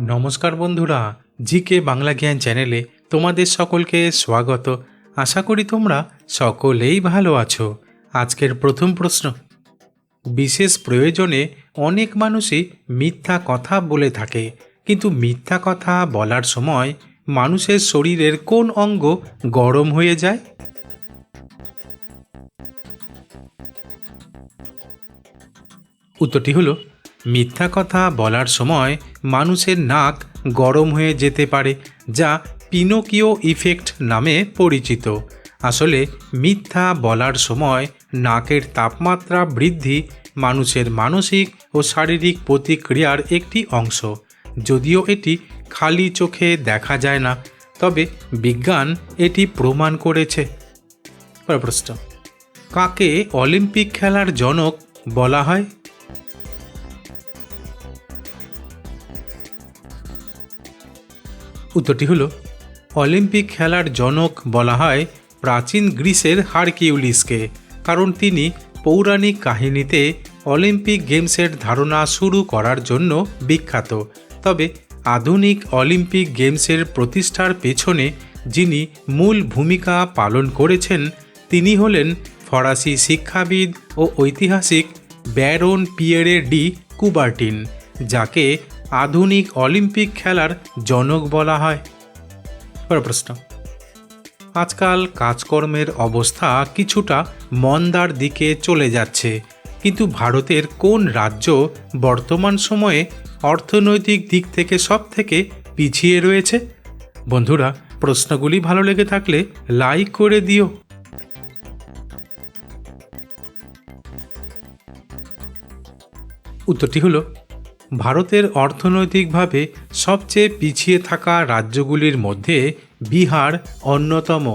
নমস্কার বন্ধুরা, জিকে বাংলা জ্ঞান চ্যানেলে তোমাদের সকলকে স্বাগত। আশা করি তোমরা সকলেই ভালো আছো। আজকের প্রথম প্রশ্ন। বিশেষ প্রয়োজনে অনেক মানুষই মিথ্যা কথা বলে থাকে, কিন্তু মিথ্যা কথা বলার সময় মানুষের শরীরের কোন অঙ্গ গরম হয়ে যায়? উত্তরটি হলো মিথ্যা কথা বলার সময় মানুষের নাক গরম হয়ে যেতে পারে, যা পিনোকিও ইফেক্ট নামে পরিচিত। আসলে, মিথ্যা বলার সময় নাকের তাপমাত্রা বৃদ্ধি মানুষের মানসিক ও শারীরিক প্রতিক্রিয়ার একটি অংশ। যদিও এটি খালি চোখে দেখা যায় না, তবে বিজ্ঞান এটি প্রমাণ করেছে। প্রশ্ন, কাকে অলিম্পিক খেলার জনক বলা হয়? উত্তরটি হলো, অলিম্পিক খেলার জনক বলা হয় প্রাচীন গ্রিসের হারকিউলিসকে, কারণ তিনি পৌরাণিক কাহিনীতে অলিম্পিক গেমসের ধারণা শুরু করার জন্য বিখ্যাত। তবে আধুনিক অলিম্পিক গেমসের প্রতিষ্ঠার পেছনে যিনি মূল ভূমিকা পালন করেছেন, তিনি হলেন ফরাসি শিক্ষাবিদ ও ঐতিহাসিক ব্যারন পিয়েরে ডি কুবার্টিন, যাকে আধুনিক অলিম্পিক খেলার জনক বলা হয়। প্রশ্ন। আজকাল কাজকর্মের অবস্থা কিছুটা মন্দার দিকে চলে যাচ্ছে, কিন্তু ভারতের কোন রাজ্য বর্তমান সময়ে অর্থনৈতিক দিক থেকে সব থেকে পিছিয়ে রয়েছে? বন্ধুরা, প্রশ্নগুলি ভালো লেগে থাকলে লাইক করে দিও। উত্তরটি হলো ভারতের অর্থনৈতিকভাবে সবচেয়ে পিছিয়ে থাকা রাজ্যগুলির মধ্যে বিহার অন্যতম,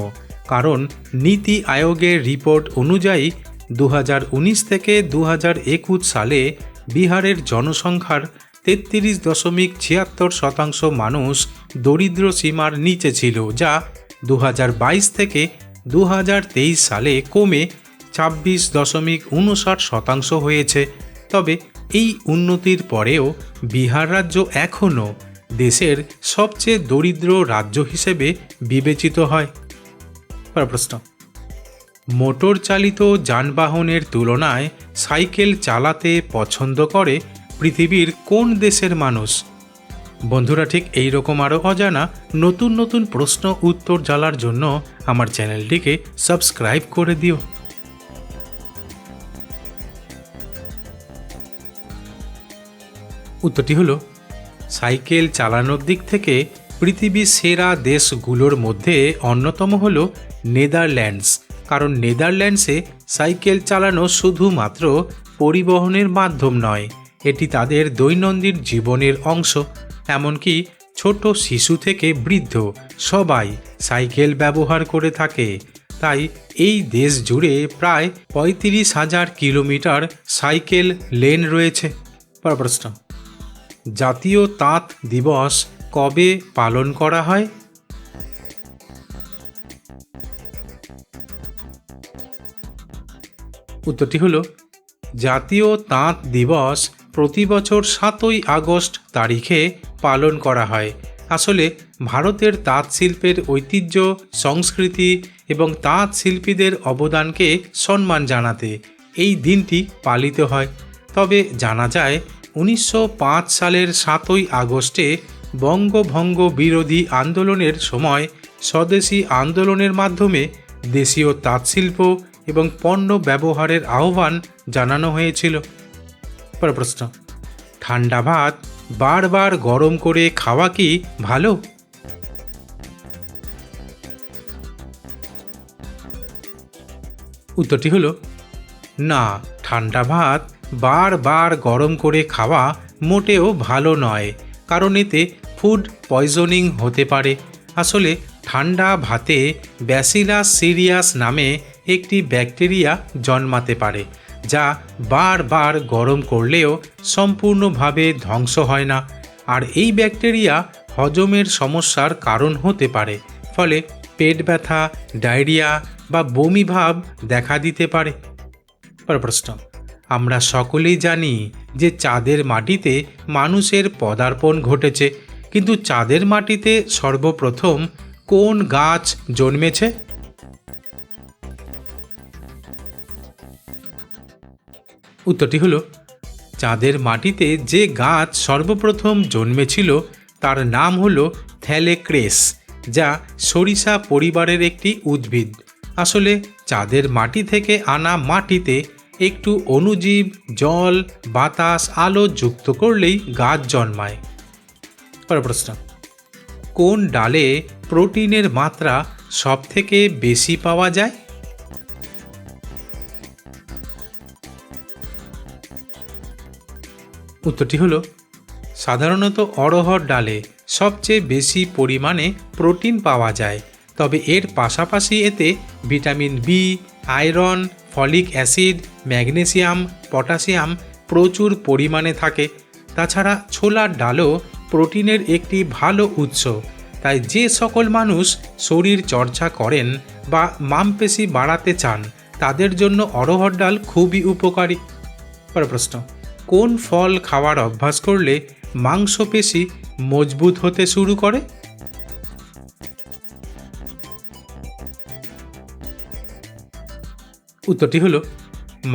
কারণ নীতি আয়োগের রিপোর্ট অনুযায়ী দু হাজার উনিশ থেকে দু হাজার একুশ সালে বিহারের জনসংখ্যার তেত্রিশ দশমিক ছিয়াত্তর শতাংশ মানুষ দরিদ্র সীমার নিচে ছিল, যা দু হাজার বাইশ থেকে দু হাজার তেইশ সালে কমে ছাব্বিশ দশমিক উনষাট শতাংশ হয়েছে। তবে এই উন্নতির পরেও বিহার রাজ্য এখনও দেশের সবচেয়ে দরিদ্র রাজ্য হিসেবে বিবেচিত হয়। প্রশ্ন। মোটর চালিত যানবাহনের তুলনায় সাইকেল চালাতে পছন্দ করে পৃথিবীর কোন দেশের মানুষ? বন্ধুরা, ঠিক এই রকম আরও অজানা নতুন নতুন প্রশ্ন উত্তর জানার জন্য আমার চ্যানেলটিকে সাবস্ক্রাইব করে দিও। উত্তরটি হলো, সাইকেল চালানোর দিক থেকে পৃথিবীর সেরা দেশগুলোর মধ্যে অন্যতম হল নেদারল্যান্ডস, কারণ নেদারল্যান্ডসে সাইকেল চালানো শুধুমাত্র পরিবহনের মাধ্যম নয়, এটি তাদের দৈনন্দিন জীবনের অংশ। এমনকি ছোট শিশু থেকে বৃদ্ধ সবাই সাইকেল ব্যবহার করে থাকে। তাই এই দেশ জুড়ে প্রায় পঁয়ত্রিশ হাজার কিলোমিটার সাইকেল লেন রয়েছে। পর প্রশ্ন। জাতীয় তাঁত দিবস কবে পালন করা হয়? উত্তরটি হলো, জাতীয় তাঁত দিবস প্রতি বছর সাতই আগস্ট তারিখে পালন করা হয়। আসলে ভারতের তাঁত শিল্পের ঐতিহ্য, সংস্কৃতি এবং তাঁত শিল্পীদের অবদানকে সম্মান জানাতে এই দিনটি পালিত হয়। তবে জানা যায় উনিশশো পাঁচ সালের সাতই আগস্টে বঙ্গভঙ্গ বিরোধী আন্দোলনের সময় স্বদেশি আন্দোলনের মাধ্যমে দেশীয় তাঁতশিল্প এবং পণ্য ব্যবহারের আহ্বান জানানো হয়েছিল। পরের প্রশ্ন, ঠান্ডা ভাত বারবার গরম করে খাওয়া কি ভালো? উত্তরটি হলো, না, ঠান্ডা ভাত বারবার গরম করে খাওয়া মোটেও ভালো নয়, কারণ এতে ফুড পয়জনিং হতে পারে। আসলে ঠান্ডা ভাতে ব্যাসিলাস সিরিয়াস নামে একটি ব্যাকটেরিয়া জন্মাতে পারে, যা বারবার গরম করলেও সম্পূর্ণভাবে ধ্বংস হয় না। আর এই ব্যাকটেরিয়া হজমের সমস্যার কারণ হতে পারে, ফলে পেট ব্যথা, ডায়রিয়া বা বমি ভাব দেখা দিতে পারে। প্রশ্ন। আমরা সকলেই জানি যে চাঁদের মাটিতে মানুষের পদার্পণ ঘটেছে। কিন্তু চাঁদের মাটিতে সর্বপ্রথম কোন গাছ জন্মেছে? উত্তরটি হলো, চাঁদের মাটিতে যে গাছ সর্বপ্রথম জন্মেছিল, তার নাম হলো থ্যালেক্রেস, যা সরিষা পরিবারের একটি উদ্ভিদ। আসলে চাঁদের মাটি থেকে আনা মাটিতে একটু অণুজীব জল, বাতাস, আলো যুক্ত করলেই গাছ জন্মায়। পরের প্রশ্ন। কোন ডালে প্রোটিনের মাত্রা সব থেকে বেশি পাওয়া যায়? উত্তরটি হলো, সাধারণত অড়হর ডালে সবচেয়ে বেশি পরিমাণে প্রোটিন পাওয়া যায়, তবে এর পাশাপাশি এতে vitamin B, iron folic acid, magnesium, potassium প্রচুর পরিমাণে থাকে। তাছাড়া ছোলার ডালও প্রোটিনের একটি ভালো উৎস। তাই যে সকল মানুষ শরীর চর্চা করেন বা মামপেশি বাড়াতে চান, তাদের জন্য অড়হর ডাল খুবই উপকারী। পর প্রশ্ন, কোন ফল খাওয়ার অভ্যাস করলে মাংসপেশি মজবুত হতে শুরু করে? উত্তরটি হলো,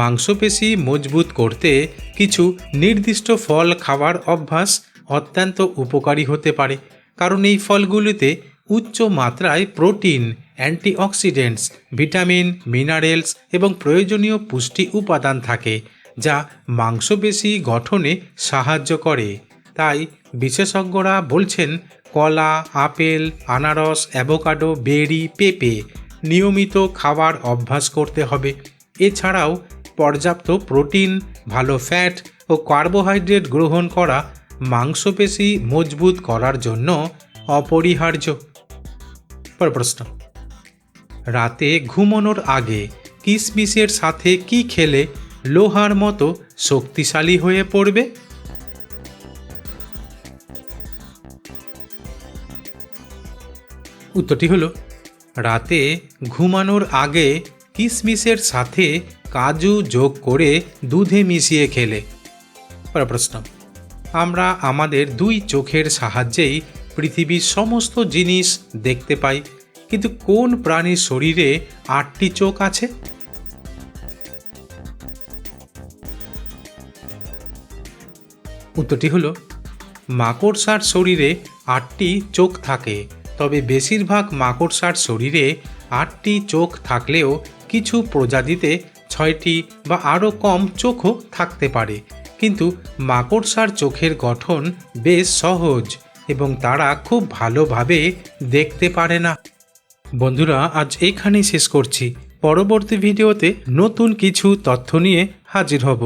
মাংসপেশি মজবুত করতে কিছু নির্দিষ্ট ফল খাওয়ার অভ্যাস অত্যন্ত উপকারী হতে পারে, কারণ এই ফলগুলিতে উচ্চ মাত্রায় প্রোটিন, অ্যান্টিঅক্সিডেন্টস, ভিটামিন, মিনারেলস এবং প্রয়োজনীয় পুষ্টি উপাদান থাকে, যা মাংসপেশি গঠনে সাহায্য করে। তাই বিশেষজ্ঞরা বলছেন, কলা, আপেল, আনারস, অ্যাভোকাডো, বেরি, পেঁপে নিয়মিত খাবার অভ্যাস করতে হবে। এছাড়াও পর্যাপ্ত প্রোটিন, ভালো ফ্যাট ও কার্বোহাইড্রেট গ্রহণ করা মাংসপেশি মজবুত করার জন্য অপরিহার্য। পর প্রশ্ন। রাতে ঘুমানোর আগে কিসমিসের সাথে কি খেলে লোহার মতো শক্তিশালী হয়ে পড়বে? উত্তরটি হলো, রাতে ঘুমানোর আগে কিশমিশের সাথে কাজু যোগ করে দুধে মিশিয়ে খেলে। প্রশ্ন। আমরা আমাদের দুই চোখের সাহায্যেই পৃথিবীর সমস্ত জিনিস দেখতে পাই, কিন্তু কোন প্রাণীর শরীরে আটটি চোখ আছে? উত্তরটি হলো, মাকড়সার শরীরে আটটি চোখ থাকে, তবে বেশিরভাগ মাকড়সার শরীরে আটটি চোখ থাকলেও কিছু প্রজাতিতে ছয়টি বা আরও কম চোখও থাকতে পারে। কিন্তু মাকড়সার চোখের গঠন বেশ সহজ এবং তারা খুব ভালোভাবে দেখতে পারে না। বন্ধুরা, আজ এখানেই শেষ করছি। পরবর্তী ভিডিওতে নতুন কিছু তথ্য নিয়ে হাজির হব।